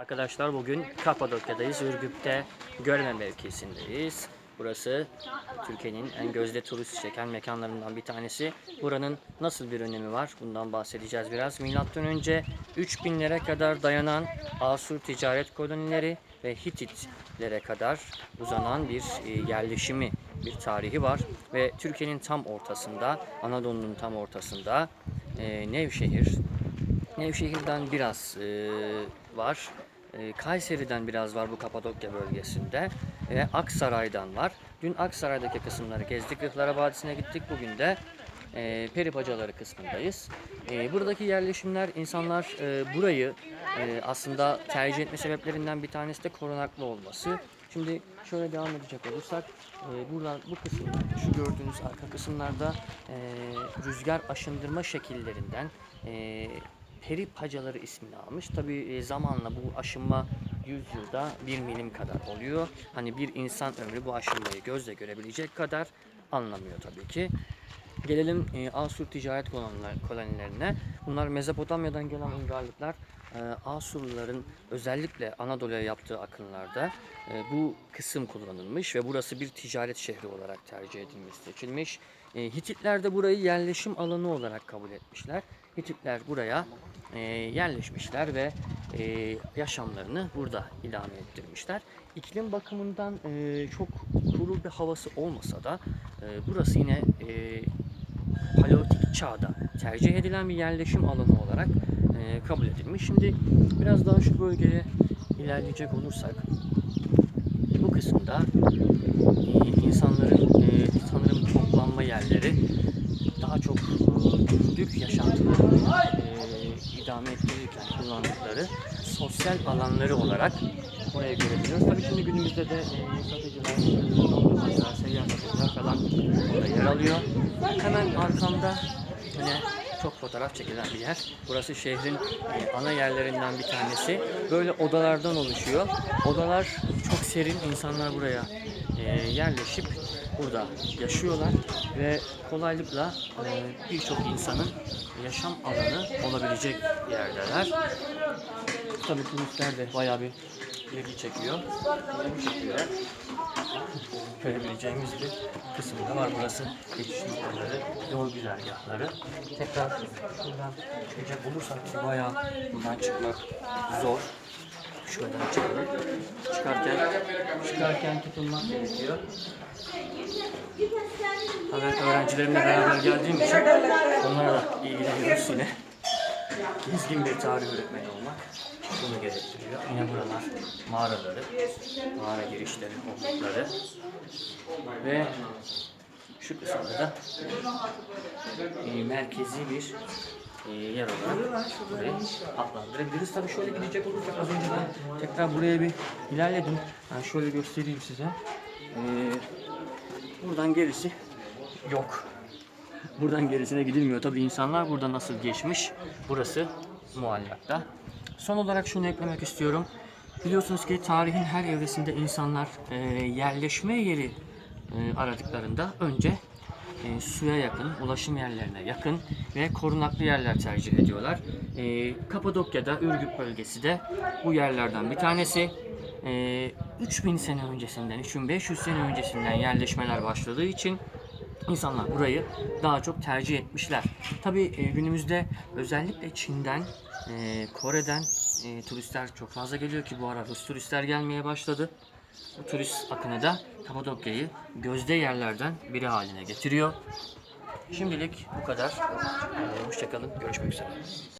Arkadaşlar bugün Kapadokya'dayız. Ürgüp'te Görme mevkisindeyiz. Burası Türkiye'nin en gözde turist çeken mekanlarından bir tanesi. Buranın nasıl bir önemi var? Bundan bahsedeceğiz biraz. Milattan önce 3000'lere kadar dayanan Asur ticaret kolonileri ve Hititlere kadar uzanan bir e, yerleşimi, bir tarihi var. Ve Türkiye'nin tam ortasında, Anadolu'nun tam ortasında e, Nevşehir, Nevşehir'den biraz e, var. E, Kayseri'den biraz var bu Kapadokya bölgesinde. Ve Aksaray'dan var. Dün Aksaray'daki kısımları gezdik. Rıhlara Vadisi'ne gittik. Bugün de e, Peribacaları kısmındayız. E, buradaki yerleşimler, insanlar e, burayı e, aslında tercih etme sebeplerinden bir tanesi de korunaklı olması. Şimdi şöyle devam edecek olursak, e, buradan bu kısımda, şu gördüğünüz arka kısımlarda e, rüzgar aşındırma şekillerinden e, peri pacaları ismini almış. Tabi zamanla bu aşınma 100 yılda 1 milim kadar oluyor. Hani bir insan ömrü bu aşınmayı gözle görebilecek kadar anlamıyor tabii ki. Gelelim e, Asur ticaret koloniler- kolonilerine. Bunlar Mezopotamya'dan gelen uygarlıklar e, Asurluların özellikle Anadolu'ya yaptığı akınlarda e, bu kısım kullanılmış ve burası bir ticaret şehri olarak tercih edilmiş, seçilmiş. E, Hititler de burayı yerleşim alanı olarak kabul etmişler. Hititler buraya e, yerleşmişler ve e, yaşamlarını burada idame ettirmişler. İklim bakımından e, çok kuru bir havası olmasa da e, burası yine e, paleolitik çağda tercih edilen bir yerleşim alanı olarak e, kabul edilmiş. Şimdi biraz daha şu bölgeye ilerleyecek olursak bu kısımda insanların e, sanırım toplanma yerleri daha çok e, günlük yaşantılarını e, ettirirken kullandıkları sosyal alanları olarak buraya görebiliyoruz. Tabii şimdi günümüzde de e, satıcılar, dondurmacılar, seyyar satıcılar falan burada yer alıyor. Hemen arkamda yine çok fotoğraf çekilen bir yer. Burası şehrin e, ana yerlerinden bir tanesi. Böyle odalardan oluşuyor. Odalar çok serin. İnsanlar buraya e, yerleşip burada yaşıyorlar ve kolaylıkla e, birçok insanın yaşam alanı olabilecek yerdeler. Tabii turistler de bayağı bir ilgi çekiyor. Bu şekilde görebileceğimiz bir kısımda var. Burası geçiş noktaları, yol güzergahları. Tekrar şuradan çıkacak olursak bayağı buradan çıkmak zor. Şuradan çıkalım. Çıkarken, çıkarken tutulmak gerekiyor. Ben öğrencilerimle beraber geldiğim için onlara da ilgileniyoruz yine. Gezgin bir tarih öğretmeni olmak bunu gerektiriyor. Yine buralar mağaraları, mağara girişleri, okulları ve şu kısımda da e, merkezi bir e, yer olarak burayı adlandırabiliriz. Tabii şöyle gidecek olursak az önce ben tekrar buraya bir ilerledim. Ben şöyle göstereyim size. E, buradan gerisi yok. Buradan gerisine gidilmiyor. Tabii insanlar burada nasıl geçmiş burası muallakta. Son olarak şunu eklemek istiyorum. Biliyorsunuz ki tarihin her evresinde insanlar e, yerleşme yeri e, aradıklarında önce e, suya yakın, ulaşım yerlerine yakın ve korunaklı yerler tercih ediyorlar. E, Kapadokya'da, Ürgüp bölgesi de bu yerlerden bir tanesi. E, 3000 sene öncesinden, 3500 sene öncesinden yerleşmeler başladığı için İnsanlar burayı daha çok tercih etmişler. Tabii e, günümüzde özellikle Çin'den, e, Kore'den e, turistler çok fazla geliyor ki bu ara Rus turistler gelmeye başladı. Bu turist akını da Kapadokya'yı gözde yerlerden biri haline getiriyor. Şimdilik bu kadar. E, hoşçakalın. Görüşmek üzere.